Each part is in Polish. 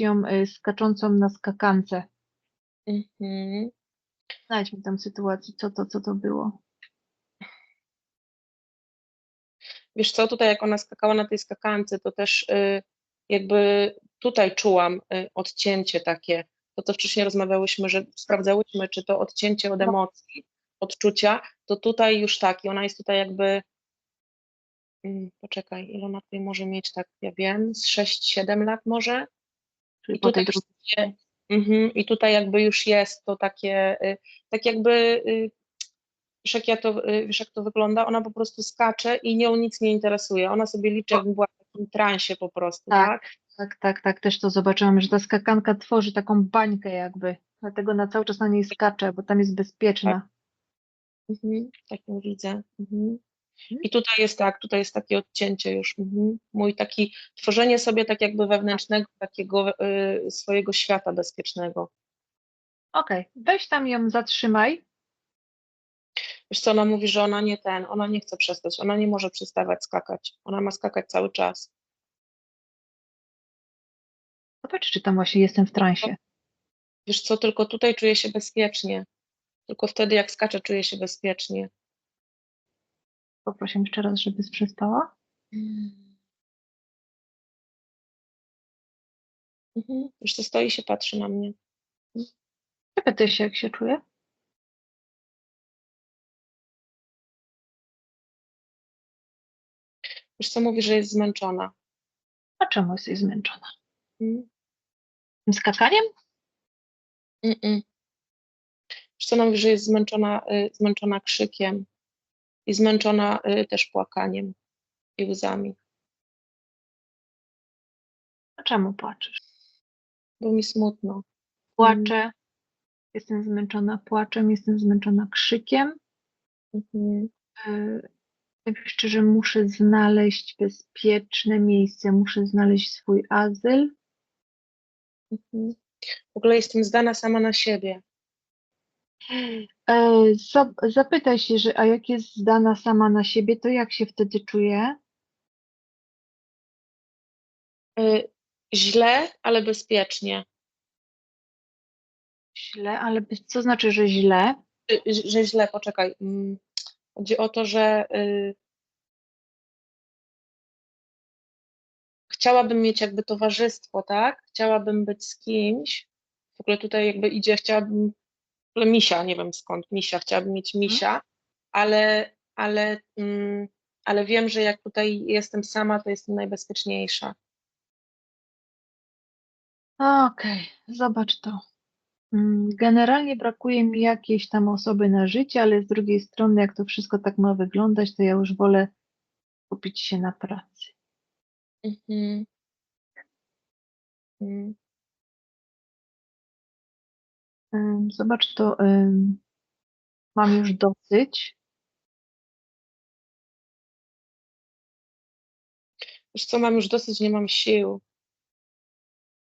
ją y, skaczącą na skakance. Mhm. Znajdź mi tam sytuację, co to, co to było. Wiesz co, tutaj jak ona skakała na tej skakance, to też y, jakby tutaj czułam y, odcięcie takie, to co wcześniej rozmawiałyśmy, że sprawdzałyśmy, czy to odcięcie od No. emocji, odczucia, to tutaj już tak i ona jest tutaj jakby, mm, poczekaj, ile ona tutaj może mieć, tak ja wiem, z 6-7 lat może? Czyli I po tutaj tej drugiej. Mhm, I tutaj jakby już jest to takie, y, tak jakby, y, wiesz jak, ja to, y, wiesz jak to wygląda? Ona po prostu skacze i nią nic nie interesuje. Ona sobie liczy, jakby była w takim transie po prostu, Tak. tak? Tak, tak, tak, też to zobaczyłam, że ta skakanka tworzy taką bańkę jakby. Dlatego na cały czas na niej skacze, bo tam jest bezpieczna. Mhm, tak ją widzę. Mhm. I tutaj jest tak, tutaj jest takie odcięcie już. Mhm. Mój taki, tworzenie sobie tak jakby wewnętrznego takiego y, swojego świata bezpiecznego. Okej, weź tam ją zatrzymaj. Wiesz co, ona mówi, że ona nie ten, ona nie chce przestać, ona nie może przestawać skakać. Ona ma skakać cały czas. Zobacz, czy tam właśnie jestem w transie. Wiesz co, tylko tutaj czuję się bezpiecznie. Tylko wtedy, jak skaczę, czuję się bezpiecznie. Poproszę jeszcze raz, żeby przestała. Mhm. Wiesz co, stoi się patrzy na mnie. Zapytaj się, jak się czuje. Wiesz co, mówi, że jest zmęczona. A czemu jesteś zmęczona? Mhm. Tym skakaniem? Mm-mm. Wiesz co, ona mówi, że jest zmęczona, y, zmęczona krzykiem i zmęczona y, też płakaniem i łzami, A czemu płaczesz? bo mi smutno. Płaczę. Jestem zmęczona płaczem, jestem zmęczona krzykiem. Mhm. Yy, powiem szczerze, muszę znaleźć bezpieczne miejsce, muszę znaleźć swój azyl. Mhm. W ogóle jestem zdana sama na siebie. E, zap- Zapytaj się, że a jak jest zdana sama na siebie, to jak się wtedy czuje? Y, Źle, ale bezpiecznie. Źle, ale bez- co znaczy, że źle? Y, Że źle, poczekaj. Mm, Chodzi o to, że y, chciałabym mieć jakby towarzystwo, tak? Chciałabym być z kimś. W ogóle tutaj jakby idzie, chciałabym, ogóle misia, nie wiem skąd, misia, chciałabym mieć misia, ale, ale, mm, ale wiem, że jak tutaj jestem sama, to jestem najbezpieczniejsza. Okej, zobacz to. Mm, Generalnie brakuje mi jakiejś tam osoby na życie, ale z drugiej strony, jak to wszystko tak ma wyglądać, to ja już wolę skupić się na pracy. Mhm. Mm. Zobacz to, mam już dosyć. Wiesz co, mam już dosyć, nie mam sił.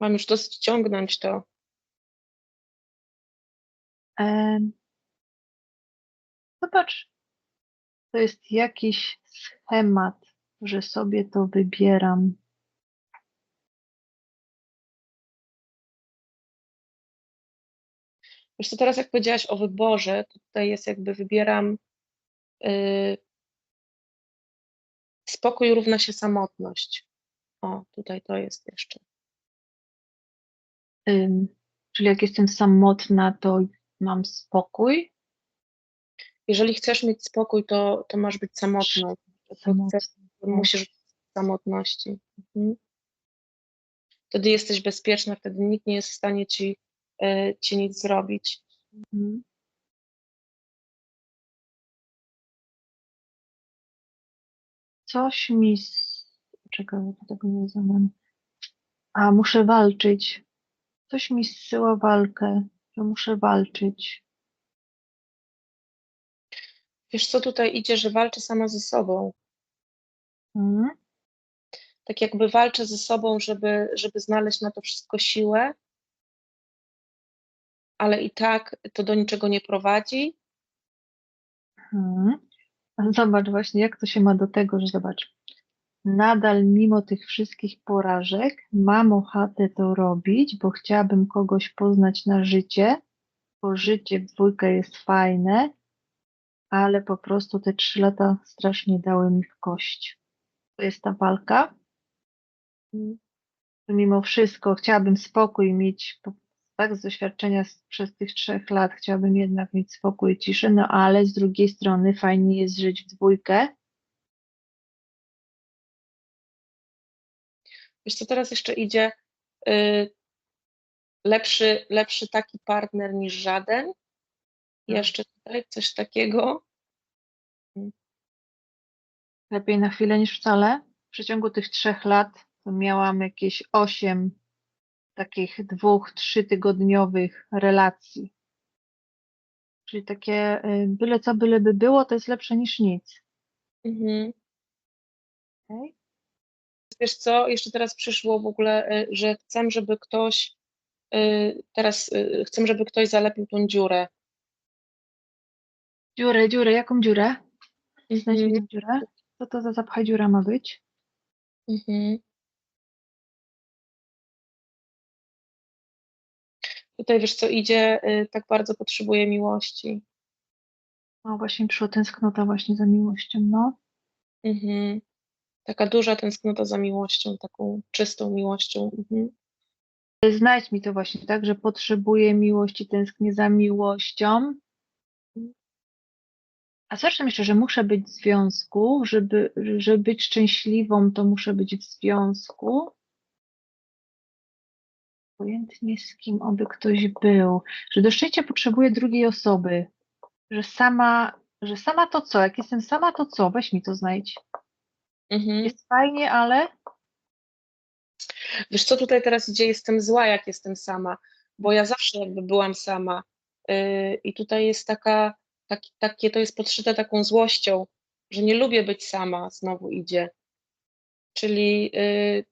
Mam już dosyć ciągnąć to. Zobacz, to jest jakiś schemat, że sobie to wybieram. Wiesz co, teraz jak powiedziałaś o wyborze, to tutaj jest jakby wybieram y, spokój równa się samotność. O, tutaj to jest jeszcze. Ym, Czyli jak jestem samotna, to mam spokój. Jeżeli chcesz mieć spokój, to, to masz być samotną. Samotna. chcesz, musisz być w samotności. Mhm. Wtedy jesteś bezpieczna, wtedy nikt nie jest w stanie ci, ci nic zrobić. Mhm. Coś mi. Czekaj, bo tego nie znam. A, muszę walczyć. Coś mi zsyła walkę, że muszę walczyć. Wiesz co, tutaj idzie, że walczę sama ze sobą. Mhm. Tak jakby walczę ze sobą, żeby, żeby znaleźć na to wszystko siłę, ale i tak to do niczego nie prowadzi. A Zobacz właśnie, jak to się ma do tego, że zobacz. nadal mimo tych wszystkich porażek mam ochotę to robić, bo chciałabym kogoś poznać na życie, bo życie w dwójkę jest fajne, ale po prostu te trzy lata strasznie dały mi w kość. To jest ta walka. Mimo wszystko chciałabym spokój mieć, tak, z doświadczenia z, przez tych trzech lat chciałabym jednak mieć spokój i ciszę, no ale z drugiej strony fajnie jest żyć w dwójkę. Wiesz co, teraz jeszcze idzie y, lepszy, lepszy taki partner niż żaden. Jeszcze tutaj coś takiego. Lepiej na chwilę niż wcale. W przeciągu tych trzech lat to miałam jakieś osiem takich dwóch, trzytygodniowych relacji. Czyli takie y, byle co, byleby było, to jest lepsze niż nic. Mhm. okej? Wiesz co, jeszcze teraz przyszło w ogóle, y, że chcę, żeby ktoś y, teraz chcę, żeby ktoś zalepił tą dziurę. Dziurę, dziurę, jaką dziurę? Znajdź mi Mhm. dziurę. Co to za zapchaj dziura ma być? Mhm. Tutaj wiesz co, idzie, y, tak bardzo potrzebuje miłości. O, właśnie przyszła tęsknota właśnie za miłością, no. Mhm. Taka duża tęsknota za miłością, taką czystą miłością. Mhm. Znajdź mi to właśnie tak, że potrzebuję miłości, tęsknię za miłością. A zresztą jeszcze, że muszę być w związku, żeby, żeby być szczęśliwą, to muszę być w związku. Obojętnie z kim oby ktoś był. Że do szczęścia potrzebuję drugiej osoby. Że sama, że sama to co? Jak jestem sama to co? Weź mi to znajdź. Mhm. Jest fajnie, ale Wiesz co, tutaj teraz idzie, jestem zła, jak jestem sama, bo ja zawsze jakby byłam sama. Yy, I tutaj jest taka, taki, takie, to jest podszyte taką złością, że nie lubię być sama, znowu idzie. Czyli, yy,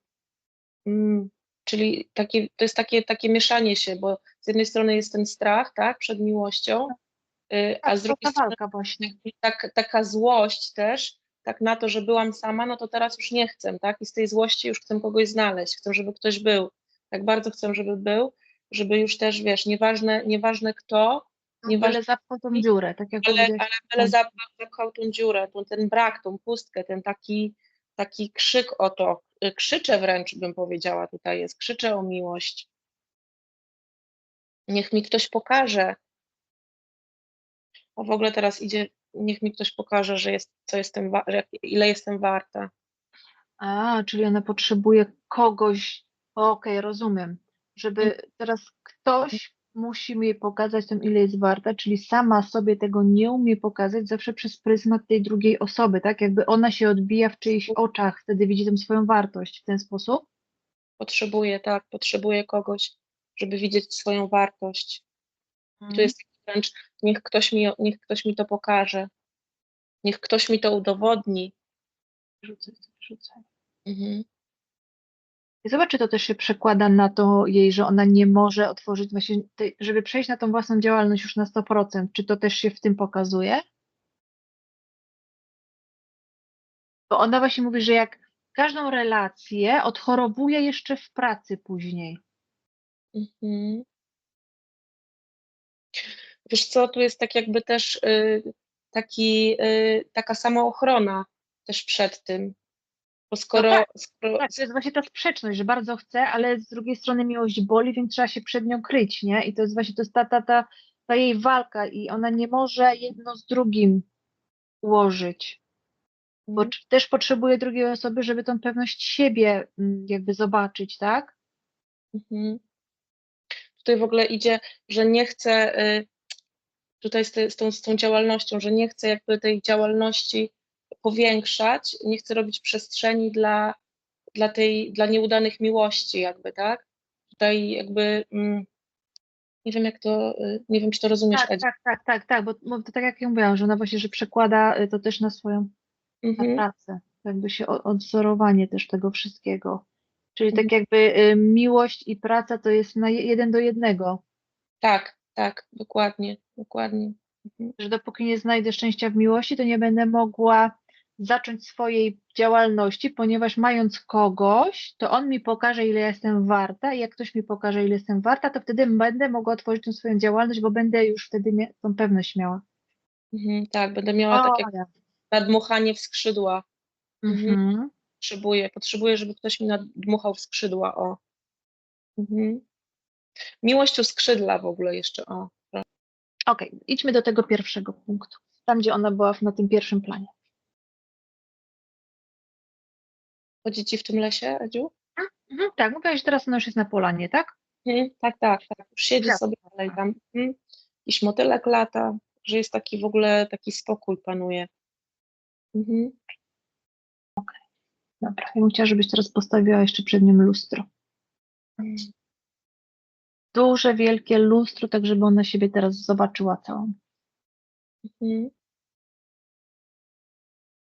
mm, czyli takie, to jest takie, takie mieszanie się, bo z jednej strony jest ten strach, tak, przed miłością, yy, a tak, z drugiej strony właśnie. tak, taka złość też, tak na to, że byłam sama, no to teraz już nie chcę, tak? I z tej złości już chcę kogoś znaleźć, chcę, żeby ktoś był. Tak bardzo chcę, żeby był, żeby już też, wiesz, nieważne, nieważne kto, nieważne, Ale zapchał tą dziurę, tak jak ale, ale, ale zapchał, tą dziurę, tą, ten brak, tą pustkę, ten taki, taki krzyk o to, y, krzyczę wręcz, bym powiedziała, tutaj jest, krzyczę o miłość. Niech mi ktoś pokaże. A w ogóle teraz idzie, niech mi ktoś pokaże, że jest, co jestem, że ile jestem warta. A, czyli ona potrzebuje kogoś. Okej, rozumiem. Żeby teraz ktoś musi mi pokazać tą, ile jest warta, czyli sama sobie tego nie umie pokazać zawsze przez pryzmat tej drugiej osoby, tak? Jakby ona się odbija w czyichś oczach, wtedy widzi tą swoją wartość w ten sposób. Potrzebuję, tak, potrzebuję kogoś, żeby widzieć swoją wartość. Tu jest wręcz, niech ktoś, mi, niech ktoś mi to pokaże. Niech ktoś mi to udowodni. Rzucaj, rzucaj. Mhm. I zobacz, czy to też się przekłada na to jej, że ona nie może otworzyć właśnie, żeby przejść na tą własną działalność już na 100%. Czy to też się w tym pokazuje? Bo ona właśnie mówi, że jak każdą relację odchorowuje jeszcze w pracy później. Mhm. Wiesz co, tu jest tak jakby też y, taki, y, taka samoochrona też przed tym. Bo skoro, tak, skoro Tak, to jest właśnie ta sprzeczność, że bardzo chcę, ale z drugiej strony miłość boli, więc trzeba się przed nią kryć, nie? I to jest właśnie to jest ta, ta, ta, ta jej walka i ona nie może jedno z drugim ułożyć. bo Mhm. też potrzebuje drugiej osoby, żeby tą pewność siebie mm, jakby zobaczyć, tak? Mhm. Tutaj w ogóle idzie, że nie chcę, y, tutaj z, te, z, tą, z tą działalnością, że nie chcę jakby tej działalności powiększać, nie chcę robić przestrzeni dla, dla tej, dla nieudanych miłości jakby, tak? Tutaj jakby, mm, nie wiem jak to, y, nie wiem czy to rozumiesz, Tak, Edzie. tak, tak, tak, tak, bo, bo to tak jak ja mówiłam, że ona właśnie, że przekłada y, to też na swoją Mhm. pracę, jakby się odzorowanie też tego wszystkiego. Czyli tak Mhm. jakby y, miłość i praca to jest na je- jeden do jednego, Tak, tak, dokładnie, dokładnie. Mhm. że dopóki nie znajdę szczęścia w miłości, to nie będę mogła zacząć swojej działalności, ponieważ mając kogoś, to on mi pokaże, ile jestem warta i jak ktoś mi pokaże, ile jestem warta, to wtedy będę mogła otworzyć tą swoją działalność, bo będę już wtedy tą pewność miała. Mhm, tak, będę miała takie O, ja. nadmuchanie w skrzydła. Mhm. Potrzebuję, potrzebuję, żeby ktoś mi nadmuchał w skrzydła, o. Mhm. Miłość u skrzydła w ogóle jeszcze, o. Okej, idźmy do tego pierwszego punktu, tam gdzie ona była na tym pierwszym planie. Chodzi ci w tym lesie, Edziu? Mhm, tak, mówiłaś, że teraz ona już jest na polanie, tak? Mhm, tak, tak, tak. Już siedzi Kwiatek sobie dalej tam. Mhm. Jakiś motylek lata, że jest taki w ogóle, taki spokój panuje. Mhm. Dobra, ja bym chciała, żebyś teraz postawiła jeszcze przed nim lustro. Duże, wielkie lustro, tak żeby ona siebie teraz zobaczyła całą. Mhm.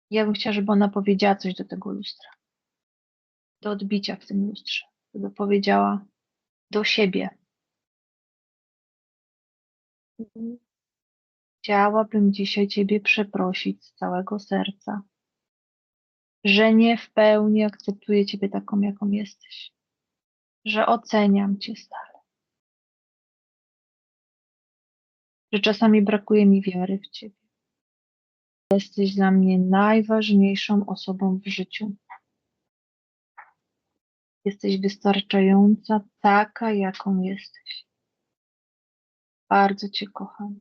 Ja bym chciała, żeby ona powiedziała coś do tego lustra. Do odbicia w tym lustrze. Żeby powiedziała do siebie. Chciałabym dzisiaj Ciebie przeprosić z całego serca, że nie w pełni akceptuję Ciebie taką, jaką jesteś, że oceniam Cię stale, że czasami brakuje mi wiary w Ciebie. Jesteś dla mnie najważniejszą osobą w życiu. Jesteś wystarczająca taka, jaką jesteś. Bardzo Cię kocham.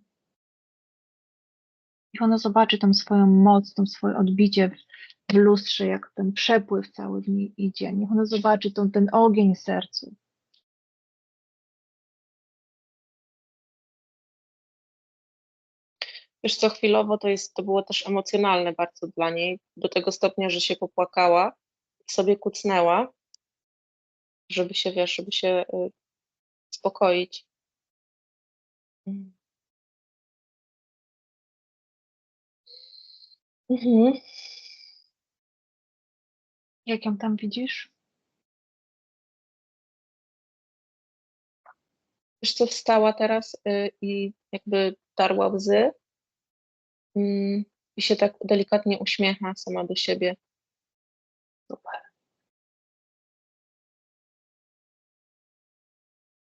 Niech ona zobaczy tą swoją moc, tą swoje odbicie w, w lustrze, jak ten przepływ cały w niej idzie. Niech ona zobaczy tą, ten ogień w sercu. Wiesz co, chwilowo to jest, to było też emocjonalne bardzo dla niej, do tego stopnia, że się popłakała, sobie kucnęła, żeby się, wiesz, żeby się y, uspokoić. Mm. Mhm. Jak ją tam widzisz? Wiesz co, wstała teraz y, i jakby tarła łzy mm, i się tak delikatnie uśmiecha sama do siebie.